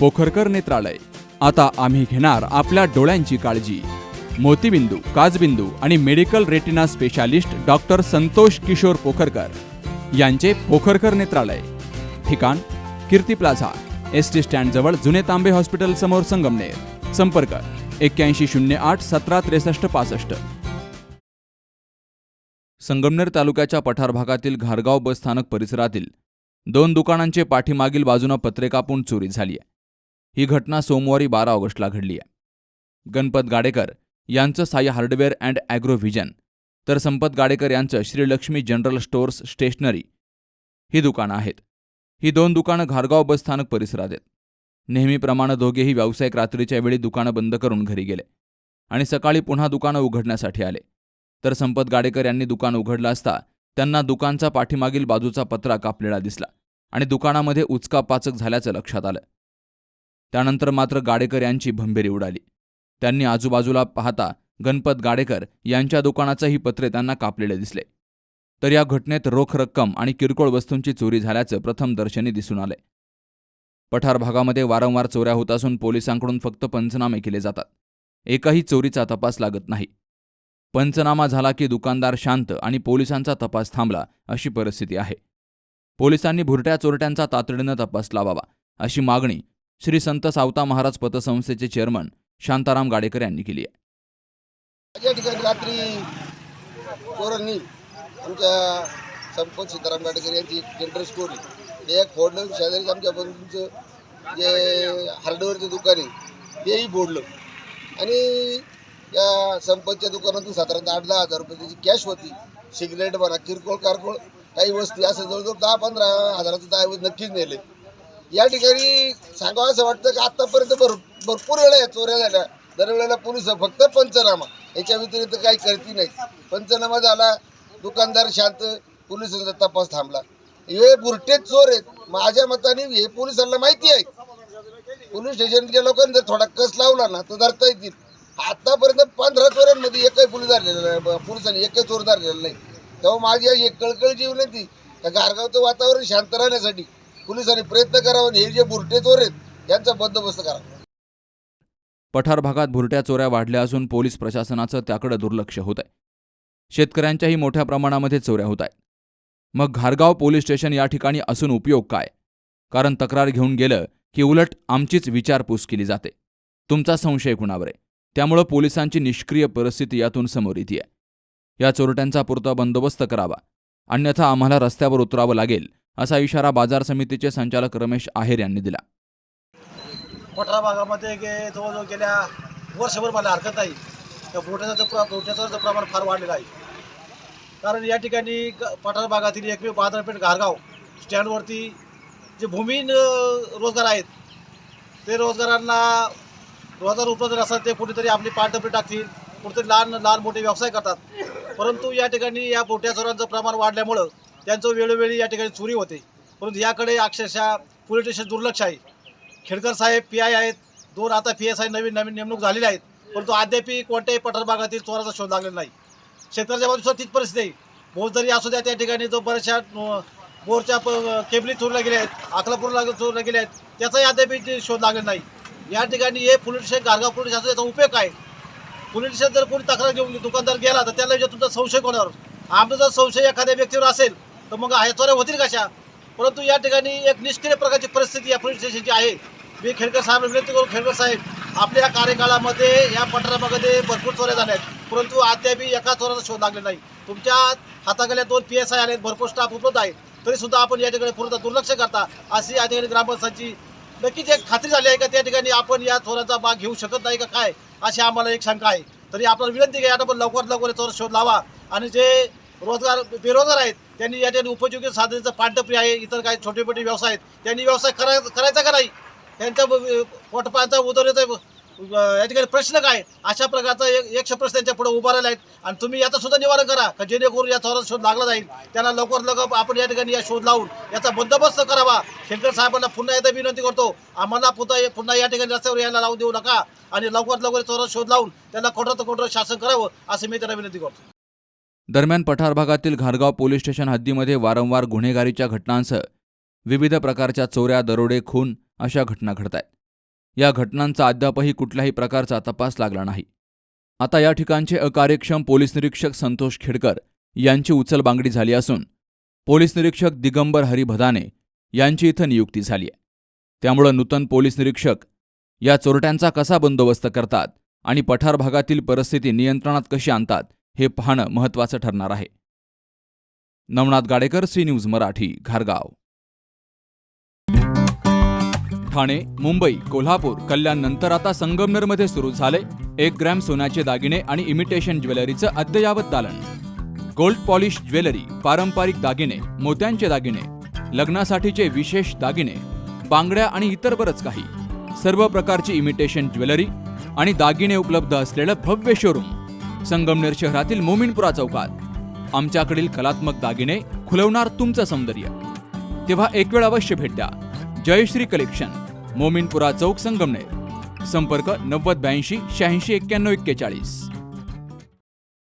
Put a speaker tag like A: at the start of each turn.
A: पोखरकर नेत्रालय. आता आम्ही घेणार आपल्या डोळ्यांची काळजी. मोतीबिंदू काजबिंदू आणि medical retina specialist doctor Santosh Kishor Pokharkar यांचे पोखरकर नेत्रालय. ठिकाण कीर्ती प्लाझा एस टी स्टँडजवळ जुने तांबे हॉस्पिटल समोर संगमनेर. संपर्क एक्क्याऐंशी शून्य आठ सतरा त्रेसष्ट पासष्ट. संगमनेर तालुक्याच्या पठार भागातील घारगाव बस स्थानक परिसरातील दोन दुकानांचे पाठीमागील बाजूनं पत्रे कापून चोरी झाली आहे. ही घटना सोमवारी बारा ऑगस्टला घडली आहे. गणपत गाडेकर यांचं Sai hardware and agro vision तर संपत गाडेकर यांचं श्रीलक्ष्मी जनरल स्टोअर्स स्टेशनरी ही दुकानं आहेत. ही दोन दुकानं घारगाव बसस्थानक परिसरात आहेत. नेहमीप्रमाणे दोघेही व्यावसायिक रात्रीच्या वेळी दुकानं बंद करून घरी गेले आणि सकाळी पुन्हा दुकानं उघडण्यासाठी आले. तर संपत गाडेकर यांनी दुकान उघडलं असता त्यांना दुकानचा पाठीमागील बाजूचा पत्रा कापलेला दिसला आणि दुकानामध्ये उचकापाचक झाल्याचं लक्षात आलं. त्यानंतर मात्र गाडेकर यांची भंभेरी उडाली. त्यांनी आजूबाजूला पाहता गणपत गाडेकर यांच्या दुकानाचंही पत्रे त्यांना कापलेले दिसले. तर या घटनेत रोख रक्कम आणि किरकोळ वस्तूंची चोरी झाल्याचं प्रथम दर्शनी दिसून आले. पठार भागामध्ये वारंवार चोऱ्या होत असून पोलिसांकडून फक्त पंचनामे केले जातात. एकही चोरीचा तपास लागत नाही. पंचनामा झाला की दुकानदार शांत आणि पोलिसांचा तपास थांबला अशी परिस्थिती आहे. पोलिसांनी भुरट्या चोरट्यांचा तातडीनं तपास लावावा अशी मागणी श्री संत सावता महाराज पतसंस्थेचे चेअरमन शांताराम गाडेकर यांनी केली आहे.
B: या ठिकाणी रात्री चोरांनी आमच्या संपत सीताराम गाडेकर यांची एक टेंडर स्टोर ते एक फोडलं शेजारीच आमच्या बंधूंचं जे हार्डवेअरचं दुकान आहे तेही फोडलं. आणि या संपतच्या दुकानातून साधारणतः आठ दहा हजार रुपये त्याची कॅश होती. सिगरेट म्हणा किरकोळ कारकोळ काही वस्ती असं जवळजवळ दहा पंधरा हजाराचं दहा नक्कीच नेले. या ठिकाणी सांगावं असं वाटतं की आतापर्यंत भर भरपूर वेळा या चोऱ्या झाल्या. दरवेळेला पोलीस फक्त पंचनामा. याच्या व्यतिरिक्त काही करती नाही. पंचनामा झाला दुकानदार शांत पोलिसांचा तपास थांबला. हे बुरटेच चोर आहेत. माझ्या मताने हे पोलिसांना माहिती आहे. पोलीस स्टेशनच्या लोकांनी जर थोडा कस लावला ना तर धरता येतील. आतापर्यंत पंधरा चोरांमध्ये एकही पोलीस धरलेला नाही. पोलिसांनी एकही चोर धरलेला नाही. तेव्हा माझी अशी एक कळकळ जी विनंती त्या गारगावचं वातावरण शांत राहण्यासाठी पोलिसांनी प्रयत्न करावा आणि हे जे बुरटे चोर आहेत यांचा बंदोबस्त करावा.
A: पठार भागात भुरट्या चोऱ्या वाढल्या असून पोलीस प्रशासनाचं त्याकडे दुर्लक्ष होत आहे. शेतकऱ्यांच्याही मोठ्या प्रमाणामध्ये चोऱ्या होत आहेत. मग घारगाव पोलीस स्टेशन या ठिकाणी असून उपयोग काय? कारण तक्रार घेऊन गेलं की उलट आमचीच विचारपूस केली जाते. तुमचा संशय कुणावर आहे? त्यामुळं पोलिसांची निष्क्रिय परिस्थिती यातून समोर येते या चोरट्यांचा पुरता बंदोबस्त करावा. अन्यथा आम्हाला रस्त्यावर उतरावं लागेल. असा इशारा बाजार समितीचे संचालक रमेश आहेर यांनी दिला.
C: पठरा भागामध्ये गे जवळजवळ गेल्या वर्षभर मला हरकत नाही. त्या बोट्याचं प्र बोट्याचं प्रमाण फार वाढलेलं आहे. कारण या ठिकाणी ग- पठार भागातील एकमेव बाजारपेठ घारगाव स्टँडवरती जे भूमीन रोजगार आहेत ते रोजगारांना रोजगार उपलब्ध असतात ते कुठेतरी आपली पाठदपी टाकतील कुठेतरी लहान लहान मोठे व्यवसाय करतात. परंतु या ठिकाणी या बोट्या चोरांचं प्रमाण वाढल्यामुळं त्यांचं वेळोवेळी या ठिकाणी चोरी होते. परंतु याकडे अक्षरशः पोलीस स्टेशन दुर्लक्ष आहे. खेडकर साहेब पी आय आहेत. दोन आता पी एस आय नवीन नवीन नेमणूक झालेल्या आहेत. परंतु अद्यापही कोणत्याही पठार भागातील चोराचा शोध लागलेला नाही. शेतकऱ्याच्या बाजूला तीच परिस्थिती आहे. बोर जरी असू द्या त्या ठिकाणी जो बऱ्याचशा बोरच्या प- केबली चोरल्या गेल्या आहेत अकलापूरला चोरल्या गेल्या आहेत त्याचाही अद्याप शोध लागलेला नाही. या ठिकाणी हे police station Gargaon police station याचा उपयोग काय? पोलीस स्टेशन जर कोणी तक्रार घेऊन दुकानदार गेला तर त्याला तुमचा संशय कोणावर? आमचा जर संशय एखाद्या व्यक्तीवर असेल तर मग ह्या चोऱ्या होतील कशा? परंतु या ठिकाणी एक निष्क्रिय प्रकारची परिस्थिती या पोलीस स्टेशनची आहे. मी खेडकर साहेब विनंती करू खेडकर साहेब आपल्या कार्यकाळामध्ये या पठारामध्ये भरपूर चोऱ्या झाल्या आहेत. परंतु अद्यापही एका चोराचा शोध लागले नाही. तुमच्या हाताखाल्या दोन पी एस आय आले भरपूर स्टाफ उपलब्ध आहे तरीसुद्धा आपण या ठिकाणी पूर्ण दुर्लक्ष करता अशी या ठिकाणी ग्रामस्थांची नक्कीच एक खात्री झाली आहे का? त्या ठिकाणी आपण या चोराचा भाग घेऊ शकत नाही का? काय? अशी आम्हाला एक शंका आहे. तरी आपल्याला विनंती आहे आपण लवकरात लवकर चोर शोध लावा. आणि जे रोजगार बेरोजगार आहेत. त्यांनी या ठिकाणी उपयोगी साधनेचं पाठदपरी आहे. इतर काही छोटे मोठे व्यवसाय आहेत. त्यांनी व्यवसाय कराय करायचा का नाही? त्यांच्या पोटपाचा उदरचा या ठिकाणी प्रश्न काय अशा प्रकारचा एक एकशे प्रश्न त्यांच्या पुढे उभा राहिला आहेत आणि तुम्ही याचं सुद्धा निवारण करा का जेणेकरून या चोराचा शोध लागला जाईल. त्यांना लवकर लवकर आपण या ठिकाणी या शोध लावून याचा बंदोबस्त करावा. खेडकर साहेबांना पुन्हा एकदा विनंती करतो आम्हाला पुन्हा पुन्हा या ठिकाणी रस्त्यावर यायला लावून देऊ नका. आणि लवकरात लवकर चोराचा शोध लावून त्यांना कोठरात कोणतं शासन करावं असं मी त्यांना विनंती करतो.
A: दरम्यान पठार भागातील घारगाव पोलीस स्टेशन हद्दीमध्ये वारंवार गुन्हेगारीच्या घटनांसह विविध प्रकारच्या चोऱ्या दरोडे खून अशा घटना घडत आहेत. या घटनांचा अद्यापही कुठल्याही प्रकारचा तपास लागला नाही. आता या ठिकाणचे अकार्यक्षम पोलीस निरीक्षक संतोष खेडकर यांची उचलबांगडी झाली असून पोलीस निरीक्षक दिगंबर हरी भदाने यांची इथं नियुक्ती झाली आहे. त्यामुळं नूतन पोलीस निरीक्षक या चोरट्यांचा कसा बंदोबस्त करतात आणि पठार भागातील परिस्थिती नियंत्रणात कशी आणतात हे पाहणं महत्त्वाचं ठरणार आहे. नवनाथ गाडेकर सी न्यूज मराठी घारगाव. ठाणे मुंबई कोल्हापूर कल्याण नंतर आता संगमनेरमध्ये सुरू झाले एक ग्रॅम सोन्याचे दागिने आणि इमिटेशन ज्वेलरीचं अद्ययावत दालन. गोल्ड पॉलिश ज्वेलरी पारंपरिक दागिने मोत्यांचे दागिने लग्नासाठीचे विशेष दागिने बांगड्या आणि इतर बरंच काही. सर्व प्रकारची इमिटेशन ज्वेलरी आणि दागिने उपलब्ध असलेलं भव्य शोरूम. संगमनेर शहरातील मोमिनपुरा चौकात. आमच्याकडील कलात्मक दागिने खुलवणार तुमचं सौंदर्य. तेव्हा एक वेळ अवश्य भेट द्या. जयश्री कलेक्शन मोमिनपुरा चौक संगमनेर. संपर्क नव्वद ब्याऐंशी शहाऐंशी एक्क्याण्णव एक्केचाळीस.